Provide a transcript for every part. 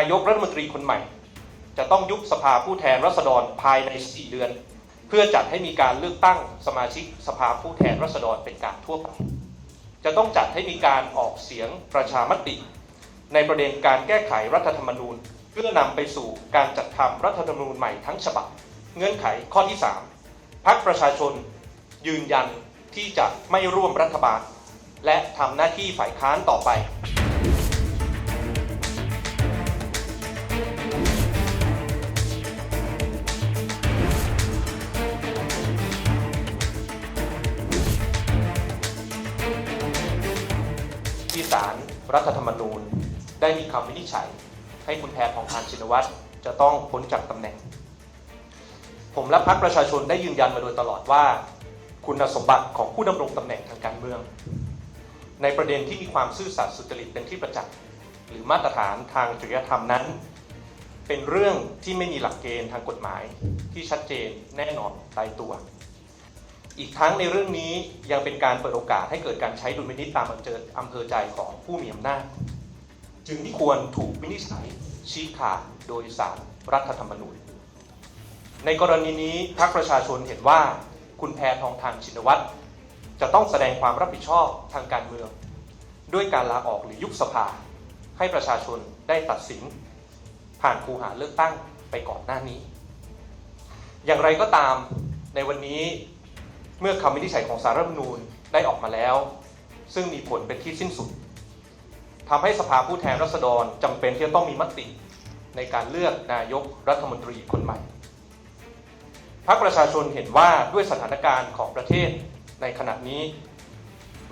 ายกรัฐมนตรีคนใหม่ จะต้องยุบสภาผู้แทนราษฎรภายใน 4 เดือน เพื่อจัดให้มีการเลือกตั้งสมาชิกสภาผู้แทนราษฎรเป็นการทั่วไป จะต้องจัดให้มีการออกเสียงประชามติ ในประเด็นการแก้ไขรัฐธรรมนูญ เพื่อนำไปสู่การจัดทำรัฐธรรมนูญใหม่ทั้งฉบับ เงื่อนไขข้อที่ 3พักประชาชนยืนยันที่จะไม่ร่วมรัฐบาล และทำหน้าที่ฝ่ายค้านต่อไป รัฐธรรมนูญ ได้มีคำวินิจฉัย ให้คุณแพทองทานชินวัตรจะต้องพ้นจากตำแหน่ง ผมและพรรคประชาชนได้ยืนยันมาโดยตลอดว่า คุณสมบัติของผู้ดำรงตำแหน่งทางการเมือง ในประเด็นที่มีความซื่อสัตย์สุจริตเป็นที่ประจักษ์หรือมาตรฐานทางจริยธรรมนั้น เป็นเรื่องที่ไม่มีหลักเกณฑ์ทางกฎหมายที่ชัดเจนแน่นอนตายตัว อีกทั้งในเรื่องนี้ยังเป็นการเปิดโอกาสให้เกิดการใช้ดุลพินิจตามอำเภออำเภอใจของผู้มีอำนาจ จึงที่ควรถูกวินิจฉัยชี้ขาดโดยสารรัฐธรรมนูญ ในกรณีนี้พรรคประชาชนเห็นว่าคุณแพทองทานชินวัตรจะต้องแสดงความรับผิดชอบทางการเมือง ด้วยการลาออกหรือยุบสภา ให้ประชาชนได้ตัดสิน ผ่านคูหาเลือกตั้งไปก่อนหน้านี้ อย่างไรก็ตามในวันนี้ เมื่อคำวินิจฉัยของสารรัฐมนูญได้ออกมาแล้ว ซึ่งมีผลเป็นที่สิ้นสุดทำให้สภาผู้แทนราษฎรจำเป็นที่จะต้องมีมติในการเลือกนายกรัฐมนตรีคนใหม่พรรคประชาชนเห็นว่าด้วยสถานการณ์ของประเทศในขณะนี้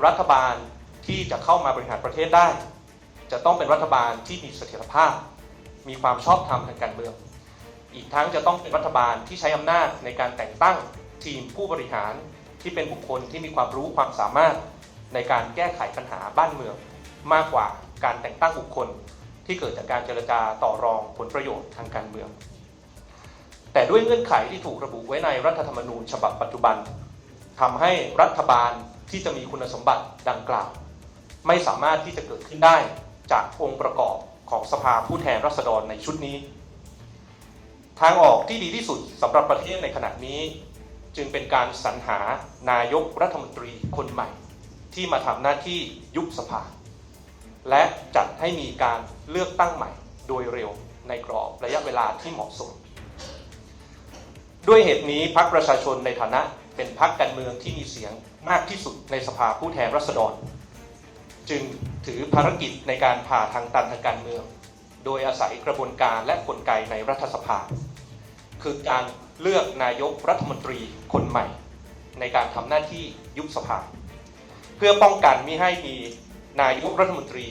รัฐบาลที่จะเข้ามาบริหารประเทศได้ จะต้องเป็นรัฐบาลที่มีเสถียรภาพ มีความชอบธรรมทางการเมือง อีกทั้งจะต้องเป็นรัฐบาลที่ใช้อำนาจในการแต่งตั้งทีมผู้บริหาร ที่เป็นบุคคลที่มีความรู้ความสามารถในการแก้ไขปัญหาบ้านเมือง มากกว่าการแต่งตั้งบุคคลที่เกิดจากการเจรจาต่อรองผลประโยชน์ทางการเมือง แต่ด้วยเงื่อนไขที่ถูกระบุไว้ในรัฐธรรมนูญฉบับปัจจุบันทำให้รัฐบาลที่จะมีคุณสมบัติดังกล่าว ไม่สามารถที่จะเกิดขึ้นได้จากองค์ประกอบของสภาผู้แทนราษฎรในชุดนี้ ทางออกที่ดีที่สุดสำหรับประเทศในขณะนี้ จึงเป็นการสรรหานายกรัฐมนตรีคนใหม่ ที่มาทำหน้าที่ยุบสภา และจัดให้มีการเลือกตั้งใหม่โดยเร็วในกรอบระยะเวลาที่เหมาะสม ด้วยเหตุนี้พรรคประชาชนในฐานะเป็นพรรคการเมืองที่มีเสียงมากที่สุดในสภาผู้แทนราษฎร จึงถือภารกิจในการผ่าทางตันทางการเมือง โดยอาศัยกระบวนการและกลไกในรัฐสภา คือการเลือกนายกรัฐมนตรีคนใหม่ ในการทำหน้าที่ยุบสภา เพื่อป้องกันไมิให้มีนายกรัฐมนตรี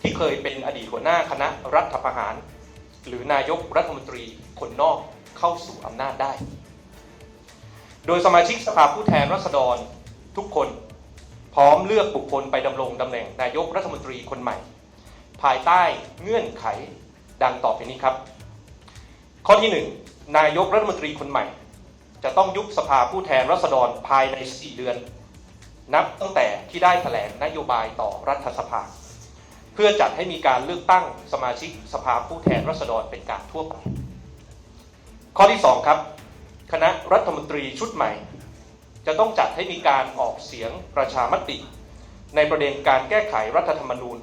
ที่เคยเป็นอดีตหัวหน้าคณะรัฐประหาร หรือนายกรัฐมนตรีคนนอกเข้าสู่อำนาจได้ โดยสมาชิกสภาผู้แทนราษฎรทุกคนพร้อมเลือกบุคคลไปดำรงตำแหน่งนายกรัฐมนตรีคนใหม่ ภายใต้เงื่อนไขดังต่อไปนี้ครับ ข้อที่ 1 นายกรัฐมนตรีคนใหม่ จะต้องยุบสภาผู้แทนราษฎรภายใน 4 เดือน นับตั้งแต่ที่ได้แถลงนโยบายต่อรัฐสภา เพื่อจัดให้มีการเลือกตั้งสมาชิกสภาผู้แทนราษฎรเป็นการทั่วไป ข้อที่ 2 ครับ คณะรัฐมนตรีชุดใหม่ จะต้องจัดให้มีการออกเสียงประชามติ ในประเด็นการแก้ไขรัฐธรรมนูญ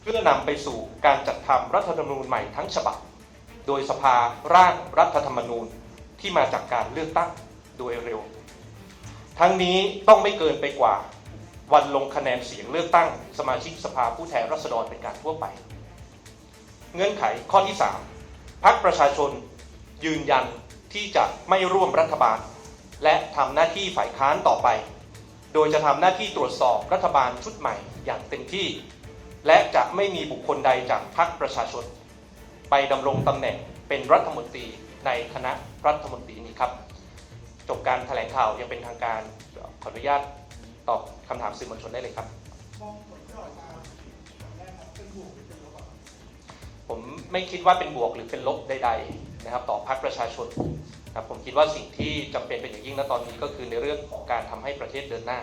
เพื่อนำไปสู่การจัดทำรัฐธรรมนูญใหม่ทั้งฉบับ โดยสภาร่างรัฐธรรมนูญที่มาจากการเลือกตั้งโดยเร็ว ทั้งนี้ต้องไม่เกินไปกว่าวันลงคะแนนเสียงเลือกตั้งสมาชิกสภาผู้แทนราษฎรเป็นการทั่วไป เงื่อนไขข้อที่ 3พักประชาชนยืนยันที่จะไม่ร่วมรัฐบาล และทำหน้าที่ฝ่ายค้านต่อไป โดยจะทำหน้าที่ตรวจสอบรัฐบาลชุดใหม่อย่างเต็มที่ และจะไม่มีบุคคลใดจากพรรคประชาชน ไปดำรงตำแหน่งเป็นรัฐมนตรีในคณะรัฐมนตรีนี้ครับ จบการแถลงข่าวยังเป็นทางการขออนุญาตตอบคำถามสื่อมวลชนได้เลยครับ ผมไม่คิดว่าเป็นบวกหรือเป็นลบใดๆนะครับ ต่อพรรคประชาชนครับผมคิดว่าสิ่งที่จำเป็นเป็นอย่างยิ่งณตอนนี้ก็คือในเรื่องของการทำให้ประเทศเดินหน้า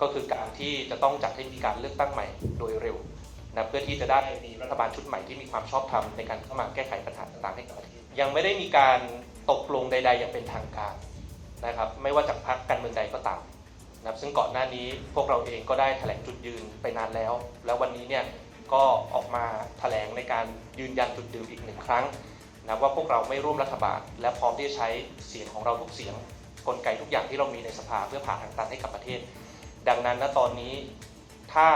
ก็คือการที่จะต้องจัดให้มีการเลือกตั้งใหม่โดยเร็ว นะเพื่อที่จะได้มีรัฐบาลชุดใหม่ที่มีความชอบธรรมในการเข้ามาแก้ไขปัญหาต่างๆให้กับประเทศยังไม่ได้มีการตกลงใด ๆ อย่างเป็นทางการนะครับ ไม่ว่าจากพรรคการเมืองใดก็ตามนะครับซึ่งก่อนหน้านี้พวกเราเองก็ได้แถลงจุดยืนไปนานแล้ว แล้ววันนี้เนี่ยก็ออกมาแถลงในการยืนยันจุดยืนอีกหนึ่งครั้งนะว่าพวกเราไม่ร่วมรัฐบาล และพร้อมที่จะใช้เสียงของเราทุกเสียงกลไกทุกอย่างที่เรามีในสภาเพื่อผ่าทางตันให้กับประเทศ ดังนั้นณตอนนี้ ถ้า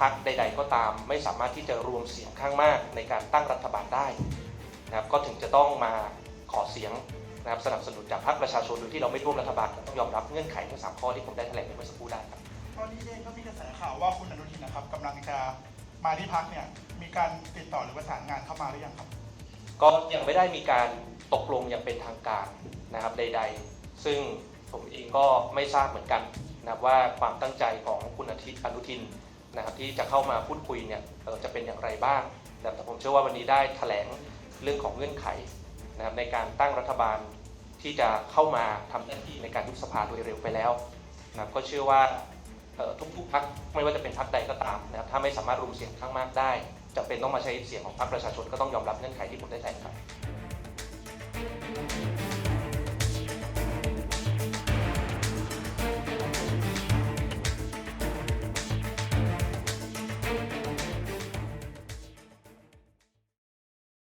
พรรคใด ๆ ก็ตามไม่สามารถที่จะรวมเสียงข้างมากในการตั้งรัฐบาลได้นะครับก็ถึงจะต้องมาขอเสียงนะครับสนับสนุนจากพรรคประชาชนโดยที่เราไม่ร่วมรัฐบาลต้องยอมรับเงื่อนไขทั้งสามข้อที่ผมได้แถลงไปเมื่อสักครู่ได้ครับตอนนี้เองก็มีกระแสข่าวว่าคุณอนุทินนะครับกำลังจะมาที่พักเนี่ยมีการติดต่อหรือประสานงานเข้ามาหรือยังครับ ก็ยังไม่ได้มีการตกลงอย่างเป็นทางการนะครับใด ๆ ซึ่งผมเองก็ไม่ทราบเหมือนกันนะครับว่าความตั้งใจของคุณอาทิตย์อนุ ทินนะครับที่จะเข้ามาพูดคุยเนี่ยจะเป็นอย่างไรบ้างแต่ผมเชื่อว่าวันนี้ได้แถลงเรื่องของเงื่อนไขนะครับในการตั้งรัฐบาลที่จะเข้ามาทำหน้าที่ในการยุบสภาโดยเร็วไปแล้วนะครับก็เชื่อว่าทุกๆพักไม่ว่าจะเป็นพักใดก็ตามนะครับถ้าไม่สามารถรวมเสียงข้างมากได้จะเป็นต้องมาใช้เสียงของพรรคประชาชนก็ต้องยอมรับเงื่อนไขที่ผมได้แถลงครับ